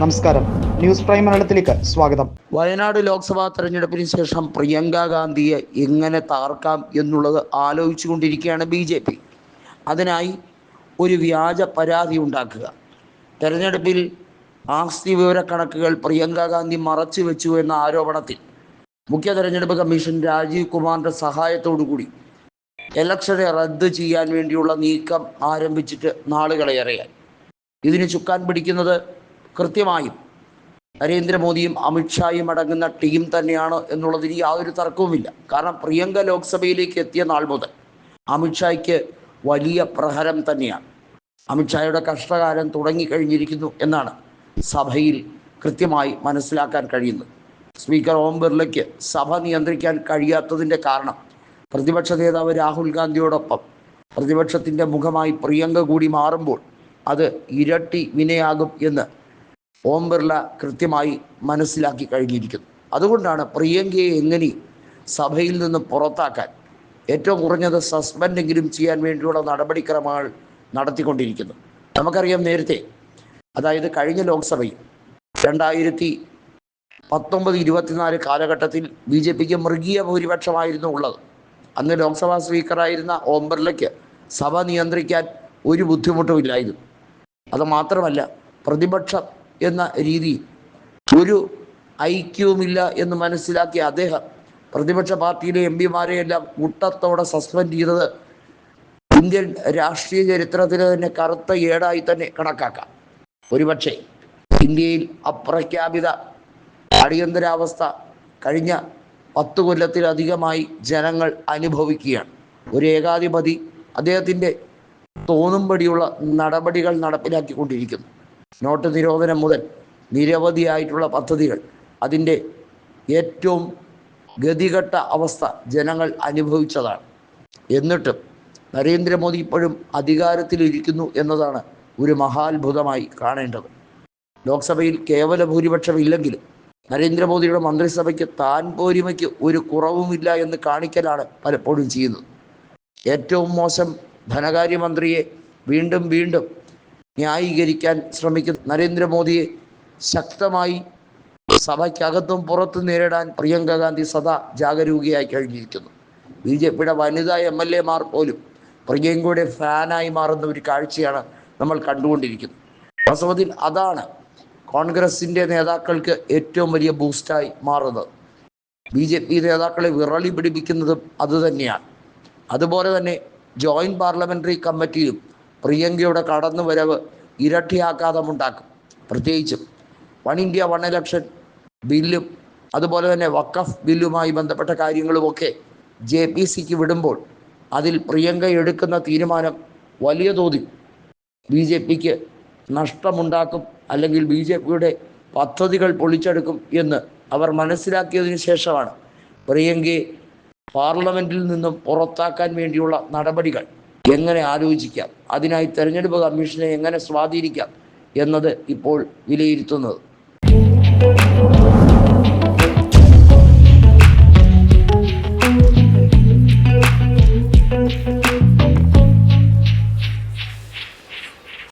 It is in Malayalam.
നമസ്കാരം. ന്യൂസ് പ്രൈം മലയാളത്തിലേക്ക് സ്വാഗതം. വയനാട് ലോക്സഭാ തെരഞ്ഞെടുപ്പിന് ശേഷം പ്രിയങ്ക ഗാന്ധിയെ എങ്ങനെ തകർക്കാം എന്നുള്ളത് ആലോചിച്ചുകൊണ്ടിരിക്കുകയാണ് ബി ജെ പി. അതിനായി ഒരു വ്യാജ പരാതി ഉണ്ടാക്കുക. തെരഞ്ഞെടുപ്പിൽ ആസ്തി വിവരക്കണക്കുകൾ പ്രിയങ്ക ഗാന്ധി മറച്ചു വെച്ചു എന്ന ആരോപണത്തിൽ മുഖ്യ തെരഞ്ഞെടുപ്പ് കമ്മീഷൻ രാജീവ് കുമാറിന്റെ സഹായത്തോടുകൂടി ഇലക്ഷനെ റദ്ദ് ചെയ്യാൻ വേണ്ടിയുള്ള നീക്കം ആരംഭിച്ചിട്ട് നാളുകളെ നാളുകളേറെയായി. ഇതിന് ചുക്കാൻ പിടിക്കുന്നത് കൃത്യമായും നരേന്ദ്രമോദിയും അമിത്ഷായും അടങ്ങുന്ന ടീം തന്നെയാണ് എന്നുള്ളതിൽ യാതൊരു തർക്കവുമില്ല. കാരണം പ്രിയങ്ക ലോക്സഭയിലേക്ക് എത്തിയ നാൾ മുതൽ അമിത്ഷായ്ക്ക് വലിയ പ്രഹരം തന്നെയാണ്. അമിത്ഷായുടെ കഷ്ടകാലം തുടങ്ങിക്കഴിഞ്ഞിരിക്കുന്നു എന്നാണ് സഭയിൽ കൃത്യമായി മനസ്സിലാക്കാൻ കഴിയുന്നത്. സ്പീക്കർ ഓം ബിർളയ്ക്ക് സഭ നിയന്ത്രിക്കാൻ കഴിയാത്തതിന്റെ കാരണം പ്രതിപക്ഷ നേതാവ് രാഹുൽ ഗാന്ധിയോടൊപ്പം പ്രതിപക്ഷത്തിന്റെ മുഖമായി പ്രിയങ്ക കൂടി മാറുമ്പോൾ അത് ഇരട്ടി വിനയാകും എന്ന് ഓം ബിർള കൃത്യമായി മനസ്സിലാക്കി കഴിഞ്ഞിരിക്കുന്നു. അതുകൊണ്ടാണ് പ്രിയങ്കയെ എങ്ങനെ സഭയിൽ നിന്ന് പുറത്താക്കാൻ ഏറ്റവും കുറഞ്ഞത് സസ്പെൻഡെങ്കിലും ചെയ്യാൻ വേണ്ടിയുള്ള നടപടിക്രമങ്ങൾ നടത്തിക്കൊണ്ടിരിക്കുന്നു നമുക്കറിയാം നേരത്തെ അതായത് കഴിഞ്ഞ ലോക്സഭയിൽ രണ്ടായിരത്തി പത്തൊമ്പത് ഇരുപത്തിനാല് കാലഘട്ടത്തിൽ ബി ജെ പിക്ക് മൃഗീയ ഭൂരിപക്ഷമായിരുന്നു ഉള്ളത്. അന്ന് ലോക്സഭാ സ്പീക്കറായിരുന്ന ഓം ബിർളയ്ക്ക് സഭ നിയന്ത്രിക്കാൻ ഒരു ബുദ്ധിമുട്ടുമില്ലായിരുന്നു അത് മാത്രമല്ല പ്രതിപക്ഷം എന്ന രീതി. ഒരു ഐക്യവുമില്ല എന്ന് മനസ്സിലാക്കിയ അദ്ദേഹം പ്രതിപക്ഷ പാർട്ടിയിലെ എം പിമാരെയെല്ലാം കൂട്ടത്തോടെ സസ്പെൻഡ് ചെയ്തത് ഇന്ത്യൻ രാഷ്ട്രീയ ചരിത്രത്തിലെ തന്നെ കറുത്ത ഏടായി തന്നെ കണക്കാക്കാം. ഒരുപക്ഷെ ഇന്ത്യയിൽ അപ്രഖ്യാപിത അടിയന്തരാവസ്ഥ കഴിഞ്ഞ പത്ത് കൊല്ലത്തിലധികമായി ജനങ്ങൾ അനുഭവിക്കുകയാണ്. ഒരു ഏകാധിപതി അദ്ദേഹത്തിന്റെ തോന്നുംപടിയുള്ള നടപടികൾ നടപ്പിലാക്കിക്കൊണ്ടിരിക്കുന്നു. നോട്ട് നിരോധനം മുതൽ നിരവധിയായിട്ടുള്ള പദ്ധതികൾ. അതിന്റെ ഏറ്റവും ഗതികെട്ട അവസ്ഥ ജനങ്ങൾ അനുഭവിച്ചതാണ്. എന്നിട്ടും നരേന്ദ്രമോദി ഇപ്പോഴും അധികാരത്തിലിരിക്കുന്നു എന്നതാണ് ഒരു മഹാത്ഭുതമായി കാണേണ്ടത്. ലോക്സഭയിൽ കേവല ഭൂരിപക്ഷം ഇല്ലെങ്കിലും നരേന്ദ്രമോദിയുടെ മന്ത്രിസഭയ്ക്ക് താൻ പോരിമയ്ക്ക് ഒരു കുറവുമില്ല എന്ന് കാണിക്കലാണ് പലപ്പോഴും ചെയ്യുന്നത്. ഏറ്റവും മോശം ധനകാര്യമന്ത്രിയെ വീണ്ടും വീണ്ടും ന്യായീകരിക്കാൻ ശ്രമിക്കുന്ന നരേന്ദ്രമോദിയെ ശക്തമായി സഭയ്ക്കകത്തും പുറത്തും നേരിടാൻ പ്രിയങ്ക ഗാന്ധി സദാ ജാഗരൂകയായി കഴിഞ്ഞിരിക്കുന്നു. ബി ജെ പിയുടെ വനിതാ എം എൽ എമാർ പോലും പ്രിയങ്കയുടെ ഫാനായി മാറുന്ന ഒരു കാഴ്ചയാണ് നമ്മൾ കണ്ടുകൊണ്ടിരിക്കുന്നത്. വാസ്തവത്തിൽ അതാണ് കോൺഗ്രസിന്റെ നേതാക്കൾക്ക് ഏറ്റവും വലിയ ബൂസ്റ്റായി മാറുന്നത്. ബി ജെ പി നേതാക്കളെ വിറളി പിടിപ്പിക്കുന്നതും അതുതന്നെയാണ്. അതുപോലെ തന്നെ ജോയിന്റ് പാർലമെന്ററി കമ്മിറ്റിയിലും പ്രിയങ്കയുടെ കടന്നുവരവ് ഇരട്ടിയാഘാതമുണ്ടാക്കും പ്രത്യേകിച്ചും വൺ ഇന്ത്യ വൺ ഇലക്ഷൻ ബില്ലും അതുപോലെ തന്നെ വക്കഫ് ബില്ലുമായി ബന്ധപ്പെട്ട കാര്യങ്ങളുമൊക്കെ ജെ പി സിക്ക് വിടുമ്പോൾ അതിൽ പ്രിയങ്ക എടുക്കുന്ന തീരുമാനം വലിയ തോതിൽ ബി ജെ പിക്ക് നഷ്ടമുണ്ടാക്കും അല്ലെങ്കിൽ ബി ജെ പിയുടെ പദ്ധതികൾ പൊളിച്ചെടുക്കും എന്ന് അവർ മനസ്സിലാക്കിയതിനു ശേഷമാണ് പ്രിയങ്കയെ പാർലമെന്റിൽ നിന്നും പുറത്താക്കാൻ വേണ്ടിയുള്ള നടപടികൾ എങ്ങനെ ആലോചിക്കാം? അതിനായി തെരഞ്ഞെടുപ്പ് കമ്മീഷനെ എങ്ങനെ സ്വാധീനിക്കാം? എന്നത് ഇപ്പോൾ വിലയിരുത്തുന്നത്.